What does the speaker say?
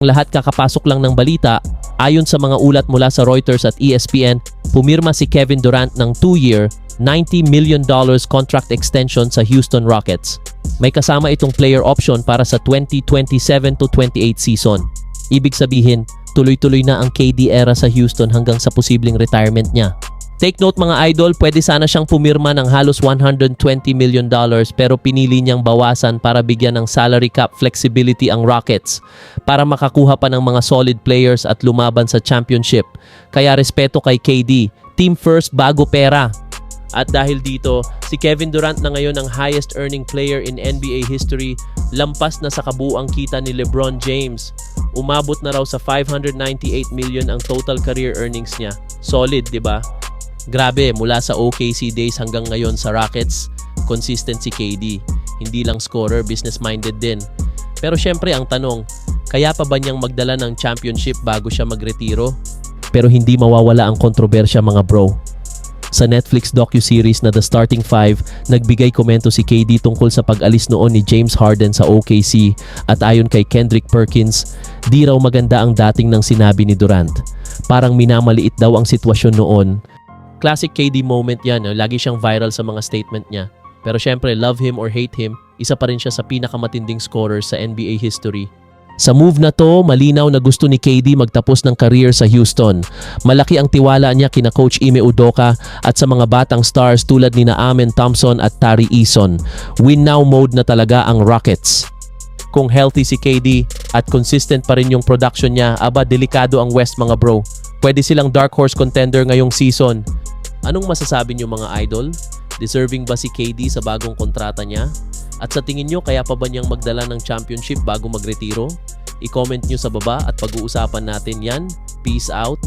lahat kakapasok lang ng balita, ayon sa mga ulat mula sa Reuters at ESPN, pumirma si Kevin Durant ng 2-year, $90 million contract extension sa Houston Rockets. May kasama itong player option para sa 2027 to 28 season. Ibig sabihin, tuloy-tuloy na ang KD era sa Houston hanggang sa posibleng retirement niya. Take note mga idol, pwede sana siyang pumirma ng halos 120 million dollars pero pinili niyang bawasan para bigyan ng salary cap flexibility ang Rockets para makakuha pa ng mga solid players at lumaban sa championship. Kaya respeto kay KD, team first bago pera. At dahil dito, si Kevin Durant na ngayon ang highest earning player in NBA history, lampas na sa kabuang kita ni LeBron James. Umabot na raw sa 598 million ang total career earnings niya. Solid, 'di ba? Grabe, mula sa OKC days hanggang ngayon sa Rockets, consistent si KD. Hindi lang scorer, business-minded din. Pero syempre ang tanong, kaya pa ba niyang magdala ng championship bago siya magretiro? Pero hindi mawawala ang kontrobersya mga bro. Sa Netflix docu-series na The Starting Five, nagbigay komento si KD tungkol sa pag-alis noon ni James Harden sa OKC at ayon kay Kendrick Perkins, di raw maganda ang dating ng sinabi ni Durant. Parang minamaliit daw ang sitwasyon noon Classic KD moment yan. no? Lagi siyang viral sa mga statement niya. Pero syempre, love him or hate him, isa pa rin siya sa pinakamatinding scorer sa NBA history. Sa move na to, malinaw na gusto ni KD magtapos ng career sa Houston. Malaki ang tiwala niya kina Coach Ime Udoka at sa mga batang stars tulad ni na Amen Thompson at Tari Eason. Win now mode na talaga ang Rockets. Kung healthy si KD at consistent pa rin yung production niya, aba delikado ang West mga bro. Pwede silang dark horse contender ngayong season. Anong masasabi niyo mga idol? Deserving ba si KD sa bagong kontrata niya? At sa tingin niyo kaya pa ba niyang magdala ng championship bago magretiro? I-comment niyo sa baba at pag-uusapan natin yan. Peace out!